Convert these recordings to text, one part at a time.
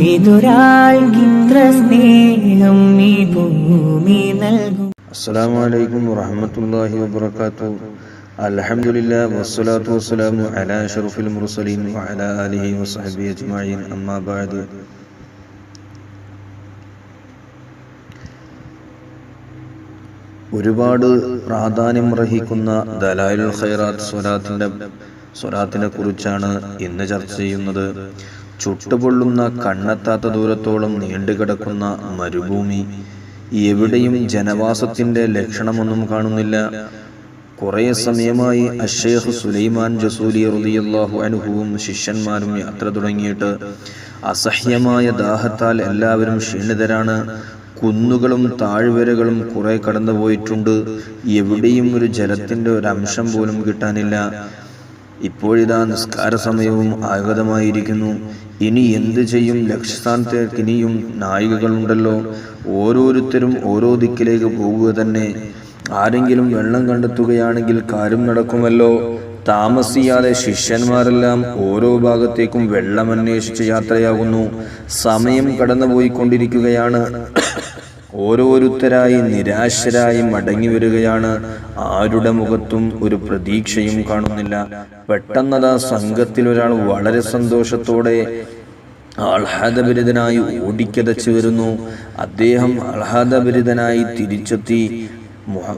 ഏതൊരാൾക്കിത്ര സ്നേഹം ഈ ഭൂമി നൽകും السلام عليكم ورحمة الله وبركاته الحمد لله والصلاة والسلام على أشرف المرسلين وعلى آله وصحبه أجمعين أما بعد ഒരുപാട് പ്രാധാന്യം അർഹിക്കുന്ന ദലാലുൽ ഖൈറാത്ത് സ്വലാത്തിൻ്റെ സ്വലാത്തിനെ കുറിച്ചാണ് ഇന്ന് ചർച്ച ചെയ്യുന്നത് ചുട്ടുപൊള്ളുന്ന കണ്ണെത്താത്ത ദൂരത്തോളം നീണ്ടുകിടക്കുന്ന മരുഭൂമി. എവിടെയും ജനവാസത്തിന്റെ ലക്ഷണമൊന്നും കാണുന്നില്ല. കുറേ സമയമായി അഷേഖ് സുലൈമാൻ ജസൂലി റളിയല്ലാഹു അനുഭവവും ശിഷ്യന്മാരും യാത്ര തുടങ്ങിയിട്ട് അസഹ്യമായ ദാഹത്താൽ എല്ലാവരും ക്ഷീണിതരാണ്. കുന്നുകളും താഴ്വരകളും കുറെ കടന്നുപോയിട്ടുണ്ട്. എവിടെയും ഒരു ജലത്തിന്റെ ഒരു അംശം പോലും കിട്ടാനില്ല. ഇപ്പോഴിതാ നിസ്കാര സമയവും ആഗതമായിരിക്കുന്നു. ഇനി എന്ത് ചെയ്യും? ലക്ഷ്യസ്ഥാനത്തേക്ക് ഇനിയും നായികകളുണ്ടല്ലോ ഓരോരുത്തരും ഓരോ ദിക്കിലേക്ക് പോവുക തന്നെ. ആരെങ്കിലും വെള്ളം കണ്ടെത്തുകയാണെങ്കിൽ കാര്യം നടക്കുമല്ലോ. താമസിയാതെ ശിഷ്യന്മാരെല്ലാം ഓരോ ഭാഗത്തേക്കും വെള്ളം അന്വേഷിച്ച് യാത്രയാകുന്നു. സമയം കടന്നുപോയിക്കൊണ്ടിരിക്കുകയാണ്. ഓരോരുത്തരായി നിരാശരായി മടങ്ങി വരികയാണ് ആരുടെ മുഖത്തും ഒരു പ്രതീക്ഷയും കാണുന്നില്ല. പെട്ടെന്നതാ സംഘത്തിൽ ഒരാൾ വളരെ സന്തോഷത്തോടെ ആഹ്ലാദഭരിതനായി ഓടിക്കതച്ചു വരുന്നു. അദ്ദേഹം ആഹ്ലാദഭരിതനായി തിരിച്ചെത്തി.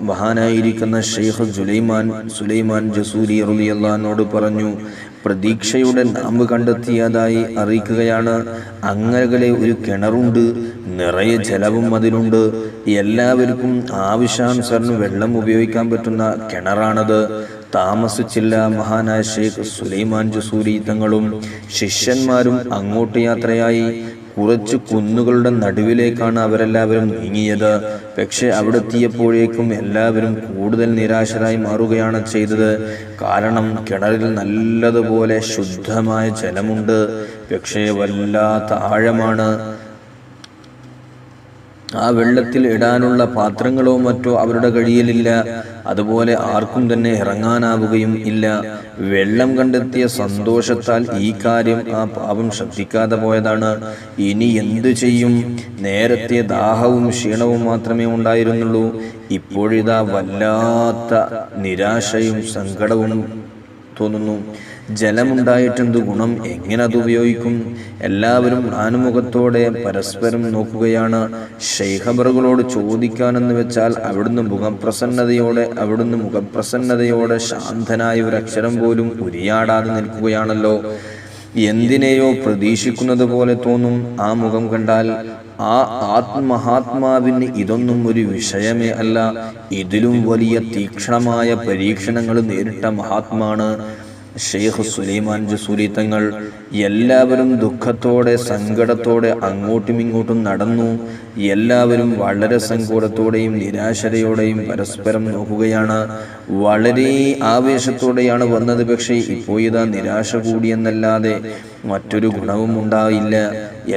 മഹാനായിരിക്കുന്ന ഷെയ്ഖ് സുലൈമാൻ സുലൈമാൻ ജസൂരി റളിയല്ലാഹുവിനോട് പറഞ്ഞു പ്രതീക്ഷയുടെ നാമ്പ് കണ്ടെത്തിയതായി അറിയിക്കുകയാണ്. അങ്ങകലെ ഒരു കിണറുണ്ട് നിറയെ ജലവും അതിലുണ്ട്. എല്ലാവർക്കും ആവശ്യാനുസരണം വെള്ളം ഉപയോഗിക്കാൻ പറ്റുന്ന കിണറാണത്. താമസിച്ചില്ല മഹാനായ ഷെയ്ഖ് സുലൈമാൻ ജസൂരി തങ്ങളും ശിഷ്യന്മാരും അങ്ങോട്ട് യാത്രയായി. കുറച്ച് കുന്നുകളുടെ നടുവിലേക്കാണ് അവരെല്ലാവരും നീങ്ങിയത്. പക്ഷെ അവിടെ എത്തിയപ്പോഴേക്കും എല്ലാവരും കൂടുതൽ നിരാശരായി മാറുകയാണ് ചെയ്തത്. കാരണം കിണറിൽ നല്ലതുപോലെ ശുദ്ധമായ ജലമുണ്ട്. പക്ഷേ വല്ലാത്ത ആഴമാണ്. ആ വെള്ളത്തിൽ ഇടാനുള്ള പാത്രങ്ങളോ മറ്റോ അവരുടെ കഴിയിലില്ല അതുപോലെ ആർക്കും തന്നെ ഇറങ്ങാനാവുകയും ഇല്ല. വെള്ളം കണ്ടെത്തിയ സന്തോഷത്താൽ ഈ കാര്യം ആ പാപം ശ്രദ്ധിക്കാതെ പോയതാണ്. ഇനി എന്തു ചെയ്യും? നേരത്തെ ദാഹവും ക്ഷീണവും മാത്രമേ ഉണ്ടായിരുന്നുള്ളൂ. ഇപ്പോഴിതാ വല്ലാത്ത നിരാശയും സങ്കടവും തോന്നുന്നു. ജലമുണ്ടായിട്ടെന്ത് ഗുണം? എങ്ങനെ അത് ഉപയോഗിക്കും? എല്ലാവരും ആനുമുഖത്തോടെ പരസ്പരം നോക്കുകയാണ്. ഷെയ്ഖബറുകളോട് ചോദിക്കാനെന്ന് വെച്ചാൽ അവിടുന്ന് മുഖപ്രസന്നതയോടെ അവിടുന്ന് മുഖപ്രസന്നതയോടെ ശാന്തനായ ഒരു അക്ഷരം പോലും ഉരിയാടാതെ നിൽക്കുകയാണല്ലോ. എന്തിനെയോ പ്രതീക്ഷിക്കുന്നത് പോലെ തോന്നും ആ മുഖം കണ്ടാൽ. ആ ആത്മഹാത്മാവിന് ഇതൊന്നും ഒരു വിഷയമേ അല്ല. ഇതിലും വലിയ തീക്ഷണമായ പരീക്ഷണങ്ങൾ നേരിട്ട മഹാത്മാണ്. ഷെയ്ഖ് സുലൈമാൻ ജസൂരി തങ്ങൾ എല്ലാവരും ദുഃഖത്തോടെ സങ്കടത്തോടെ അങ്ങോട്ടും ഇങ്ങോട്ടും നടന്നു. എല്ലാവരും വളരെ സങ്കടത്തോടെയും നിരാശരയോടെയും പരസ്പരം നോക്കുകയാണ്. വളരെ ആവേശത്തോടെയാണ് വന്നത്. പക്ഷേ ഇപ്പോൾ ഇതാ നിരാശ കൂടിയെന്നല്ലാതെ മറ്റൊരു ഗുണവും ഉണ്ടായില്ല.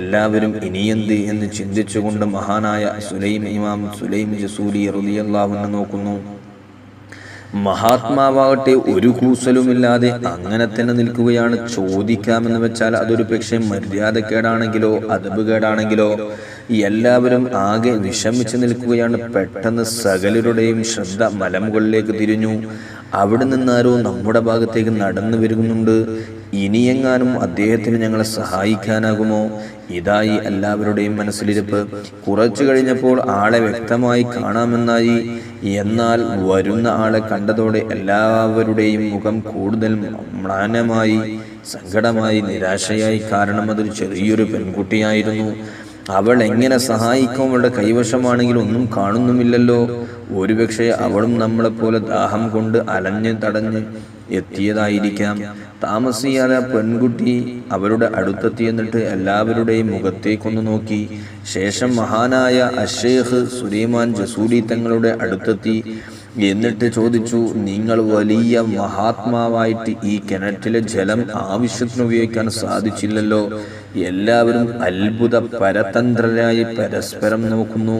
എല്ലാവരും ഇനിയെന്ത് എന്ന് ചിന്തിച്ചുകൊണ്ട് മഹാനായ സുലൈം ഇമാം സുലൈം ജസൂരി റളിയല്ലാഹു നോക്കുന്നു. മഹാത്മാവാകട്ടെ ഒരു കൂസലുമില്ലാതെ അങ്ങനെ തന്നെ നിൽക്കുകയാണ്. ചോദിക്കാമെന്ന് വെച്ചാൽ അതൊരു പക്ഷേ മര്യാദക്കേടാണെങ്കിലോ അതബ് കേടാണെങ്കിലോ എല്ലാവരും ആകെ വിഷമിച്ച് നിൽക്കുകയാണ്. പെട്ടെന്ന് സകലരുടെയും ശ്രദ്ധ മലമുകളിലേക്ക് തിരിഞ്ഞു. അവിടെ നിന്നാരോ നമ്മുടെ ഭാഗത്തേക്ക് നടന്നു വരുന്നുണ്ട്. ഇനിയെങ്ങാനും അദ്ദേഹത്തിന് ഞങ്ങളെ സഹായിക്കാനാകുമോ? ഇതായി എല്ലാവരുടെയും മനസ്സിലിരിപ്പ്. കുറച്ചു കഴിഞ്ഞപ്പോൾ ആളെ വ്യക്തമായി കാണാമെന്നായി. എന്നാൽ വരുന്ന ആളെ കണ്ടതോടെ എല്ലാവരുടെയും മുഖം കൂടുതൽ മ്ലാനമായി സങ്കടമായി നിരാശയായി. കാരണം അതൊരു ചെറിയൊരു പെൺകുട്ടിയായിരുന്നു. അവൾ എങ്ങനെ സഹായിക്കും? അവളുടെ കൈവശമാണെങ്കിൽ ഒന്നും കാണുന്നുമില്ലല്ലോ. ഒരുപക്ഷെ അവളും നമ്മളെപ്പോലെ ദാഹം കൊണ്ട് അലഞ്ഞ് തടഞ്ഞ് എത്തിയതായിരിക്കാം. താമസിയാതെ പെൺകുട്ടി അവരുടെ അടുത്തെത്തി എന്നിട്ട് എല്ലാവരുടെയും മുഖത്തേക്കൊന്ന് നോക്കി. ശേഷം മഹാനായ അഷേഖ് സുലൈമാൻ ജസൂലി തങ്ങളുടെ അടുത്തെത്തി എന്നിട്ട് ചോദിച്ചു നിങ്ങൾ വലിയ മഹാത്മാവായിട്ട് ഈ കിണറ്റിലെ ജലം ആവശ്യത്തിന് ഉപയോഗിക്കാൻ സാധിച്ചില്ലല്ലോ. എല്ലാവരും അത്ഭുത പരതന്ത്രരായി പരസ്പരം നോക്കുന്നു.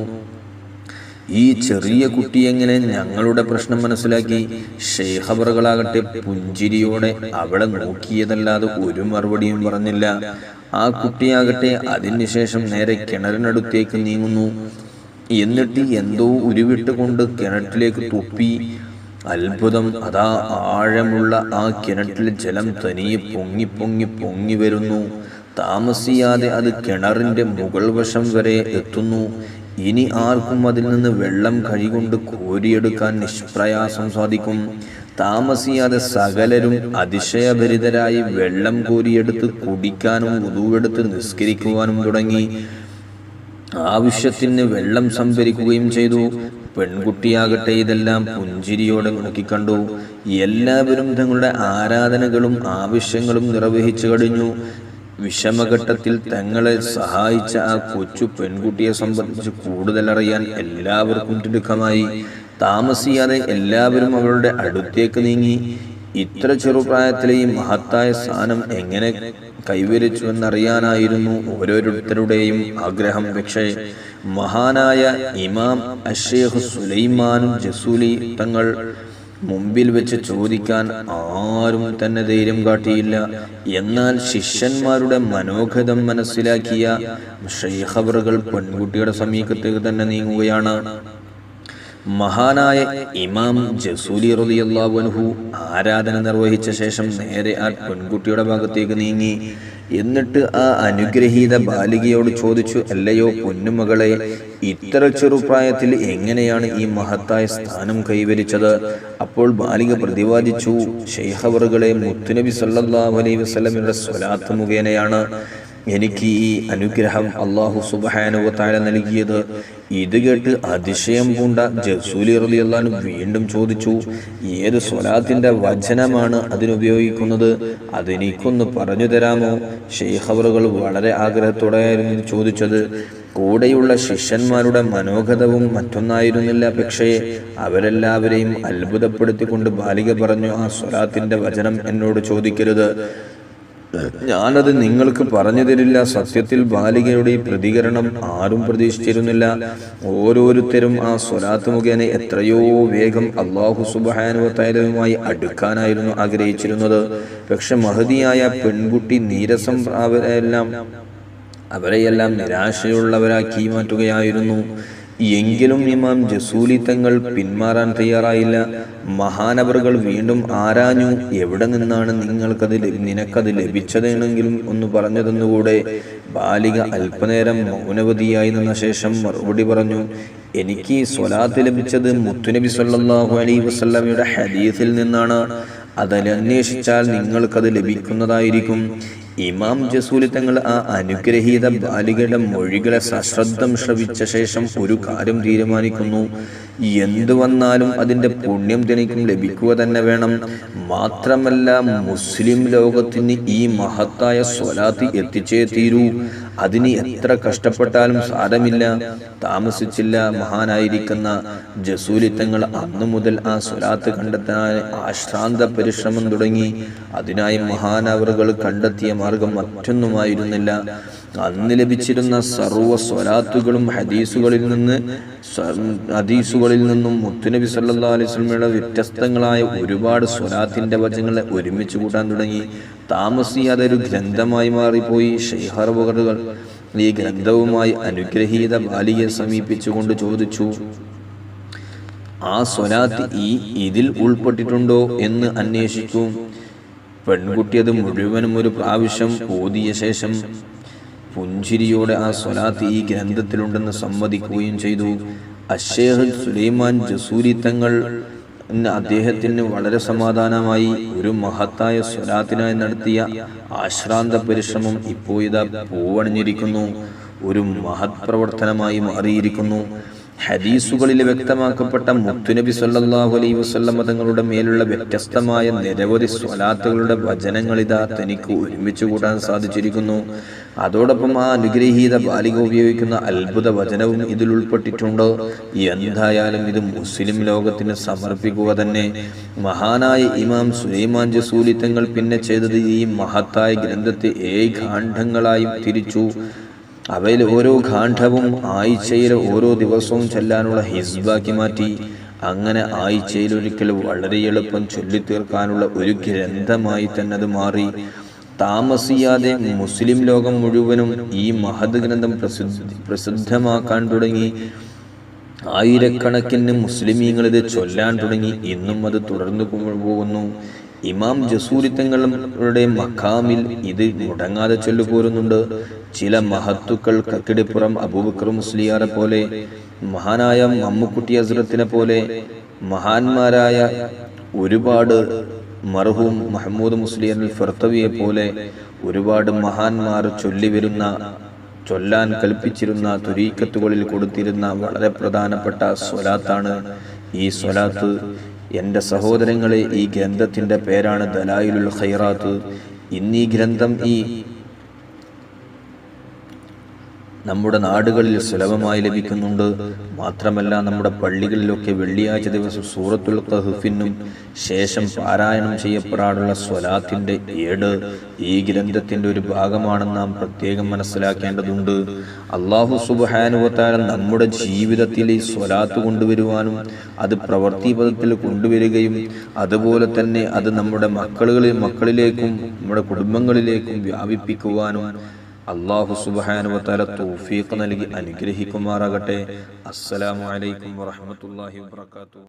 ഈ ചെറിയ കുട്ടി എങ്ങനെ ഞങ്ങളുടെ പ്രശ്നം മനസ്സിലാക്കി? ഷെയ്ഖബറുകളാകട്ടെ പുഞ്ചിരിയോടെ അവളെ നോക്കിയതല്ലാതെ ഒരു മറുപടിയും പറഞ്ഞില്ല. ആ കുട്ടിയാകട്ടെ അതിനുശേഷം നേരെ കിണറിനടുത്തേക്ക് നീങ്ങുന്നു. എന്നിട്ട് എന്തോ ഉരുവിട്ടുകൊണ്ട് കിണറ്റിലേക്ക് തുപ്പി. അത്ഭുതം. അതാ ആഴമുള്ള ആ കിണറ്റിലെ ജലം തനിയെ പൊങ്ങി പൊങ്ങി പൊങ്ങി വരുന്നു. താമസിയാതെ അത് കിണറിന്റെ മുകൾ വശം വരെ എത്തുന്നു. ഇനി ആർക്കും അതിൽ നിന്ന് വെള്ളം കഴികൊണ്ട് കോരിയെടുക്കാൻ നിഷ്പ്രയാസം സാധിക്കും. താമസിയാതെ സകലരും അതിശയഭരിതരായി വെള്ളം കോരിയെടുത്ത് കുടിക്കാനും ഉതുവെടുത്ത് നിസ്കരിക്കുവാനും തുടങ്ങി. ആവശ്യത്തിന് വെള്ളം സംഭരിക്കുകയും ചെയ്തു. പെൺകുട്ടിയാകട്ടെ ഇതെല്ലാം പുഞ്ചിരിയോടെ നോക്കിക്കണ്ടു. എല്ലാവരും തങ്ങളുടെ ആരാധനകളും ആവശ്യങ്ങളും നിർവഹിച്ചു കഴിഞ്ഞു. വിഷമഘട്ടത്തിൽ തങ്ങളെ സഹായിച്ച ആ കൊച്ചു പെൺകുട്ടിയെ സംബന്ധിച്ച് കൂടുതലറിയാൻ എല്ലാവർക്കും തിടുക്കമായി. താമസിയാതെ എല്ലാവരും അവളുടെ അടുത്തേക്ക് നീങ്ങി. ഇത്ര ചെറുപ്രായത്തിലെ ഈ മഹത്തായ സ്ഥാനം എങ്ങനെ കൈവരിച്ചു എന്നറിയാനായിരുന്നു ഓരോരുത്തരുടെയും ആഗ്രഹം. പക്ഷേ മഹാനായ ഇമാം അഷേഖ് സുലൈമാനും ജസൂലി തങ്ങൾ മുമ്പിൽ വെച്ച് ചോദിക്കാൻ ആരും തന്നെ ധൈര്യം കാട്ടിയില്ല. എന്നാൽ ശിഷ്യന്മാരുടെ മനോഗതം മനസ്സിലാക്കിയ ഷെയ്ഖബറുകൾ പെൺകുട്ടിയുടെ സമീപത്തേക്ക് തന്നെ നീങ്ങുകയാണ്. മഹാനായ ഇമാം ജസൂലി റളിയല്ലാഹു അൻഹു ആരാധന നിർവഹിച്ച ശേഷം നേരെ ആ പെൺകുട്ടിയുടെ ഭാഗത്തേക്ക് നീങ്ങി. എന്നിട്ട് ആ അനുഗ്രഹീത ബാലികയോട് ചോദിച്ചു അല്ലയോ പൊന്നുമകളെ ഇത്ര ചെറുപ്രായത്തിൽ എങ്ങനെയാണ് ഈ മഹത്തായ സ്ഥാനം കൈവരിച്ചത്? അപ്പോൾ ബാലിക പ്രതിപാദിച്ചു ഷെയ്ഹവറുകളെ മുത്തുനബി സല്ലാ അലൈഹി വസല്ലമയുടെ സ്വലാത്ത് മുഖേനയാണ്. എനിക്ക് ഈ അനുഗ്രഹം അള്ളാഹു സുബാനുവത്തായ നൽകിയത്. ഇത് കേട്ട് അതിശയം പൂണ്ട ജസൂലി റളിയല്ലാഹു വീണ്ടും ചോദിച്ചു ഏത് സ്വലാത്തിന്റെ വചനമാണ് അതിനുപയോഗിക്കുന്നത് അതെനിക്കൊന്ന് പറഞ്ഞു തരാമോ? ഷെയ്ഖവറുകൾ വളരെ ആഗ്രഹത്തോടെയായിരുന്നു ചോദിച്ചത്. കൂടെയുള്ള ശിഷ്യന്മാരുടെ മനോഗതവും മറ്റൊന്നായിരുന്നില്ല. പക്ഷേ അവരെല്ലാവരെയും അത്ഭുതപ്പെടുത്തിക്കൊണ്ട് ബാലിക പറഞ്ഞു ആ സ്വലാത്തിന്റെ വചനം എന്നോട് ചോദിക്കരുത്. ഞാനത് നിങ്ങൾക്ക് പറഞ്ഞു തരില്ല സത്യത്തിൽ ബാലികയുടെ പ്രതികരണം ആരും പ്രതീക്ഷിച്ചിരുന്നില്ല. ഓരോരുത്തരും ആ സ്വലാത്ത് മുഖേന എത്രയോ വേഗം അള്ളാഹു സുബാനുവത്തായാലുമായി അടുക്കാനായിരുന്നു ആഗ്രഹിച്ചിരുന്നത്. പക്ഷെ മഹതിയായ പെൺകുട്ടി നീരസം അവരെല്ലാം അവരെയെല്ലാം നിരാശയുള്ളവരാക്കി മാറ്റുകയായിരുന്നു. എങ്കിലും ഇമാം ജസൂലി തങ്ങൾ പിന്മാറാൻ തയ്യാറായില്ല. മഹാനവറുകൾ വീണ്ടും ആരാഞ്ഞു? എവിടെ നിന്നാണ് നിങ്ങൾക്കത് നിനക്കത് ലഭിച്ചതെന്നെങ്കിലും ഒന്ന് പറഞ്ഞു തന്നുകൂടെ ബാലിക അല്പനേരം മൗനവതിയായി നിന്ന ശേഷം മറുപടി പറഞ്ഞു എനിക്ക് ഈ സ്വലാത്ത് ലഭിച്ചത് മുത്തുനബി സല്ലാഹു അലൈഹി വസല്ലമയുടെ ഹദീസിൽ നിന്നാണ്. അതന്വേഷിച്ചാൽ നിങ്ങൾക്കത് ലഭിക്കുന്നതായിരിക്കും. ഇമാം ജസൂലി തങ്ങൾ ആ അനുഗ്രഹീത ബാലികയുടെ മൊഴികളെ സശ്രദ്ധം ശ്രവിച്ച ശേഷം ഒരു കാര്യം തീരുമാനിക്കുന്നു. എന്തു വന്നാലും അതിന്റെ പുണ്യം തനിക്കും ലഭിക്കുക തന്നെ വേണം. മാത്രമല്ല മുസ്ലിം ലോകത്തിന് ഈ മഹത്തായ സ്വലാത്തി എത്തിച്ചേ തീരൂ. അതിന് എത്ര കഷ്ടപ്പെട്ടാലും സാരമില്ല. താമസിച്ചില്ല മഹാനായിരിക്കുന്ന ജസൂലിത്തങ്ങൾ അന്നു മുതൽ ആ സ്വലാത്ത് കണ്ടെത്താൻ ആശ്രാന്ത പരിശ്രമം തുടങ്ങി. അതിനായി മഹാനവറുകൾ കണ്ടെത്തിയ മാർഗം മറ്റൊന്നുമായിരുന്നില്ല. അന്ന് ലഭിച്ചിരുന്ന സർവ സ്വലാത്തുകളും ഹദീസുകളിൽ നിന്ന് ഹദീസുകളിൽ നിന്നും മുത്തുനബി സല്ലല്ലാഹു അലൈഹി വസല്ലമയുടെ വ്യത്യസ്തങ്ങളായ ഒരുപാട് സ്വലാത്തിന്റെ വചനങ്ങളെ ഒരുമിച്ച് കൂട്ടാൻ തുടങ്ങി. താമസിയാതെ ഒരു ഗ്രന്ഥമായി മാറിപ്പോയി. ഷെയ്ഹർബുകൾ ഈ ഗ്രന്ഥവുമായി അനുഗ്രഹീത ബാലിയെ സമീപിച്ചുകൊണ്ട് ചോദിച്ചു ആ സ്വലാത്ത് ഈ ഇതിൽ ഉൾപ്പെട്ടിട്ടുണ്ടോ? എന്ന് അന്വേഷിച്ചു. പെൺകുട്ടി അത് മുഴുവനും ഒരു പ്രാവശ്യം ഓതിയ ശേഷം പുഞ്ചിരിയോടെ ആ സ്വലാത്ത് ഈ ഗ്രന്ഥത്തിലുണ്ടെന്ന് സമ്മതിക്കുകയും ചെയ്തു. അഷേഹ് സുലൈമാൻ ജസൂരി തങ്ങൾ അദ്ദേഹത്തിന് വളരെ സമാധാനമായി ഒരു മഹത്തായ സ്വലാത്തിനായി നടത്തിയ ആശ്രാന്ത പരിശ്രമം ഇപ്പോൾ ഇതാ പൂവണിഞ്ഞിരിക്കുന്നു. ഒരു മഹത് പ്രവർത്തനമായി മാറിയിരിക്കുന്നു. ഹദീസുകളിൽ വ്യക്തമാക്കപ്പെട്ട മുത്തുനബി സല്ലല്ലാഹു അലൈഹി വസല്ലമ തങ്ങളുടെ മേലുള്ള വ്യത്യസ്തമായ നിരവധി സ്വലാത്തുകളുടെ വചനങ്ങൾ ഇതാ തനിക്ക് ഒരുമിച്ച് കൂട്ടാൻ സാധിച്ചിരിക്കുന്നു. അതോടൊപ്പം ആ അനുഗ്രഹീത ബാലിക ഉപയോഗിക്കുന്ന അത്ഭുത വചനവും ഇതിൽ ഉൾപ്പെട്ടിട്ടുണ്ട്. എന്തായാലും ഇത് മുസ്ലിം ലോകത്തിന് സമർപ്പിക്കുക തന്നെ. മഹാനായ ഇമാം സുലൈമാൻ ജസൂലി തങ്ങൾ പിന്നെ ചെയ്തത് ഈ മഹത്തായ ഗ്രന്ഥത്തെ ഏഴ് തിരിച്ചു. അവയിൽ ഓരോ ഖാണ്ഡവും ആഴ്ചയിൽ ഓരോ ദിവസവും ചെല്ലാനുള്ള ഹിസ്ബാക്കി മാറ്റി അങ്ങനെ ആഴ്ചയിൽ ഒരിക്കൽ വളരെ എളുപ്പം ചൊല്ലിത്തീർക്കാനുള്ള ഒരു ഗ്രന്ഥമായി തന്നെ അത് മാറി. താമസിയാതെ മുസ്ലിം ലോകം മുഴുവനും ഈ മഹത് ഗ്രന്ഥം പ്രസിദ്ധ പ്രസിദ്ധമാക്കാൻ തുടങ്ങി. ആയിരക്കണക്കിന് മുസ്ലിമീങ്ങൾ ഇത് ചൊല്ലാൻ തുടങ്ങി. ഇന്നും അത് തുടർന്നു പോകുന്നു. ഇമാം ജസൂരി തങ്ങളുടെ മഖാമിൽ ഇത് മുടങ്ങാതെ ചൊല്ലുപോരുന്നുണ്ട് ചില മഹത്തുക്കൾ കക്കിടിപ്പുറം അബൂബക്കർ മുസ്ലിയാറെ പോലെ മഹാനായ മമ്മുക്കുട്ടി അസുരത്തിനെ പോലെ മഹാന്മാരായ ഒരുപാട് മർഹൂം മഹമ്മൂദ് മുസ്ലിയൻ ഫർത്തവിയെ പോലെ ഒരുപാട് മഹാന്മാർ ചൊല്ലിവരുന്ന ചൊല്ലാൻ കൽപ്പിച്ചിരുന്ന തുരീക്കത്തുകളിൽ കൊടുത്തിരുന്ന വളരെ പ്രധാനപ്പെട്ട സ്വലാത്താണ് ഈ സ്വലാത്ത്. എന്റെ സഹോദരങ്ങളെ ഈ ഗ്രന്ഥത്തിന്റെ പേരാണ് ദലായിലുൽ ഖൈറാത്ത്. ഇന്നീ ഗ്രന്ഥം ഈ നമ്മുടെ നാടുകളിൽ സുലഭമായി ലഭിക്കുന്നുണ്ട്. മാത്രമല്ല നമ്മുടെ പള്ളികളിലൊക്കെ വെള്ളിയാഴ്ച ദിവസം സൂറത്തുൽ കഹഫിനും ശേഷം പാരായണം ചെയ്യപ്പെടാനുള്ള സ്വലാത്തിന്റെ ഏട് ഈ ഗ്രന്ഥത്തിന്റെ ഒരു ഭാഗമാണെന്ന് നാം പ്രത്യേകം മനസ്സിലാക്കേണ്ടതുണ്ട്. അള്ളാഹു സുബാനുവത്താല നമ്മുടെ ജീവിതത്തിൽ ഈ സ്വലാത്ത് കൊണ്ടുവരുവാനും അത് പ്രവൃത്തിപഥത്തിൽ കൊണ്ടുവരികയും അതുപോലെ തന്നെ അത് നമ്മുടെ മക്കളുകളിൽ മക്കളിലേക്കും നമ്മുടെ കുടുംബങ്ങളിലേക്കും വ്യാപിപ്പിക്കുവാനും അള്ളാഹു സുബാനുവത്താല തൗഫീഖ് നൽകി അനുഗ്രഹിക്കുമാറാകട്ടെ. അസ്സലാമു അലൈക്കും വറഹ്മത്തുള്ളാഹി വബറകാതുഹു.